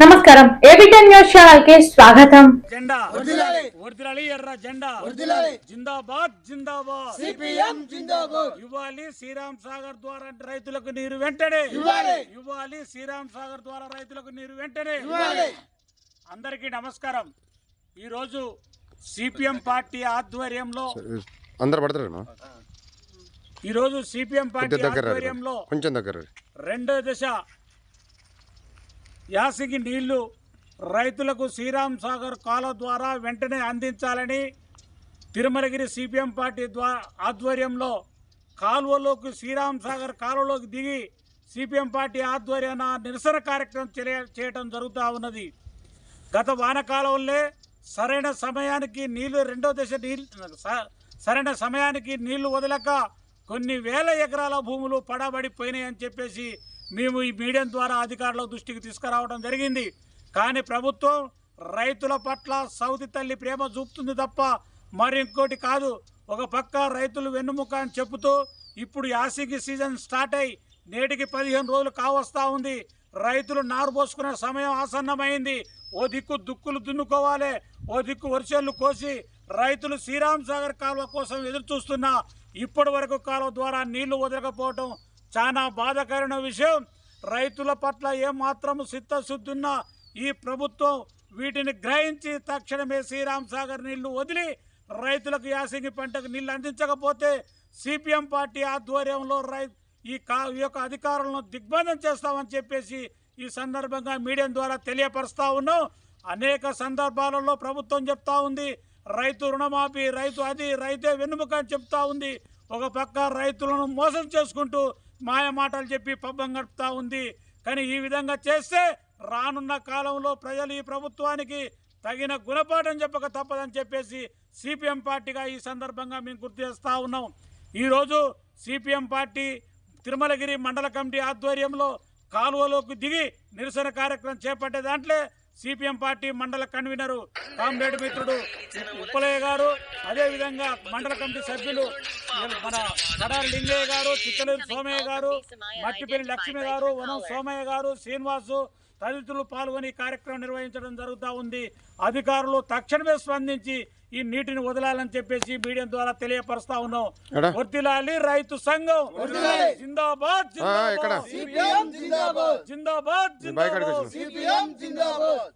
నమస్కారం ఏబిటెన్ న్యూస్ ఛానల్కి స్వాగతం జెండా. వర్ధిల్లాలి ఎర్ర జెండా వర్ధిల్లాలి. జిందాబాద్ జిందాబాద్ సిపిఎం జిందాబాద్ ఇవ్వాలి శ్రీరామ్ సాగర్ ద్వారా రైతులకు నీరు వెంటనే ఇవ్వాలి. ఇవ్వాలి శ్రీరామ్ సాగర్ ద్వారా రైతులకు నీరు వెంటనే ఇవ్వాలి. అందరికీ నమస్కారం ఈరోజు సిపిఎం పార్టీ ఆధ్వర్యంలో అందరు పడతారేమో ఈరోజు సిపిఎం పార్టీ కొంచెం దగ్గర రండి. ఆధ్వర్యంలో కొంచెం దగ్గర రండి. రెండో దశ యాసికి నీళ్ళు రైతులకు శ్రీరామ్ సాగర్ కాలువ ద్వారా వెంటనే అందించాలని తిరుమలగిరి సిపిఎం పార్టీ ద్వారా ఆధ్వర్యంలో కాలువలోకి శ్రీరామ్ సాగర్ కాలువలోకి దిగి సిపిఎం పార్టీ ఆధ్వర్యాన నిరసన కార్యక్రమం చేయ- చేయటం జరుగుతూ ఉన్నది. గత వానకాలంలో సరైన సమయానికి నీళ్ళు రెండో దశ నీళ్ళు స- సరైన సమయానికి నీళ్ళు వదలక కొన్ని వేల ఎకరాల భూములు పడబడిపోయినాయి అని చెప్పేసి మేము ఈ మీడియం ద్వారా అధికారుల దృష్టికి తీసుకురావడం జరిగింది. కానీ ప్రభుత్వం రైతుల పట్ల సౌతి తల్లి ప్రేమ చూపుతుంది తప్ప మరి ఇంకోటి కాదు. ఒక పక్క రైతులు వెన్నుముక అని చెబుతూ ఇప్పుడు యాసికి సీజన్ స్టార్ట్ అయి నేటికి పదిహేను రోజులు కావస్తా ఉంది. రైతులు నారు పోసుకునే సమయం ఆసన్నమైంది. ఓ దిక్కు దుక్కులు దున్నుకోవాలి. ఓ దిక్కు వర్షాలు కోసి రైతులు శ్రీరామ్ సాగర్ కాలువ కోసం ఎదురు చూస్తున్నా ఇప్పటి వరకు కాలువ ద్వారా నీళ్ళు వదలకపోవటం చాలా బాధాకరమైన విషయం. రైతుల పట్ల ఏమాత్రం చిత్తశుద్ధున్న ఈ ప్రభుత్వం వీటిని గ్రహించి తక్షణమే శ్రీరామ్ సాగర్ నీళ్ళు వదిలి రైతులకు యాసంగి పంటకు నీళ్ళు అందించకపోతే సిపిఎం పార్టీ ఆధ్వర్యంలో రై ఈ కా ఈ యొక్క అధికారులను దిగ్బంధం చేస్తామని చెప్పేసి ఈ సందర్భంగా మీడియం ద్వారా తెలియపరుస్తా ఉన్నాం. అనేక సందర్భాలలో ప్రభుత్వం చెప్తా ఉంది. రైతు రుణమాఫీ రైతు అది రైతే వెన్నుముక అని చెప్తా ఉంది. ఒక పక్క రైతులను మోసం చేసుకుంటూ మాయ మాటలు చెప్పి పబ్బం గడుపుతా ఉంది. కానీ ఈ విధంగా చేస్తే రానున్న కాలంలో ప్రజలు ఈ ప్రభుత్వానికి తగిన గుణపాఠం చెప్పక తప్పదని చెప్పేసి సిపిఎం పార్టీగా ఈ సందర్భంగా మేము గుర్తు చేస్తూ ఉన్నాం. ఈరోజు సిపిఎం పార్టీ తిరుమలగిరి మండల కమిటీ ఆధ్వర్యంలో కాలువలోకి దిగి నిరసన కార్యక్రమం చేపట్టే దాంట్లో సిపిఎం పార్టీ మండల కన్వీనరు కామ్రేడ్ మిత్రుడు ఉప్పలయ్య గారు. అదేవిధంగా మండల కమిటీ సభ్యులు మన కడారి లింగయ్య గారు చిత్తలూరు సోమయ్య గారు మట్టిపల్లి లక్ష్మి గారు వనం సోమయ్య గారు శ్రీనివాసు తదితరులు పాల్గొని కార్యక్రమం నిర్వహించడం జరుగుతూ ఉంది. అధికారులు తక్షణమే స్పందించి ఈ నీటిని వదలాలని చెప్పేసి మీడియా ద్వారా తెలియపరుస్తా ఉన్నాం. ఎడా? వర్దిలాలి రైతు సంఘం. జిందాబాద్? జిందాబాద్. సిపిఎం జిందాబాద్. జిందాబాద్ బాయ్ కాడికి జిందాబాద్. వచ్చిన. సిపిఎం జిందాబాద్.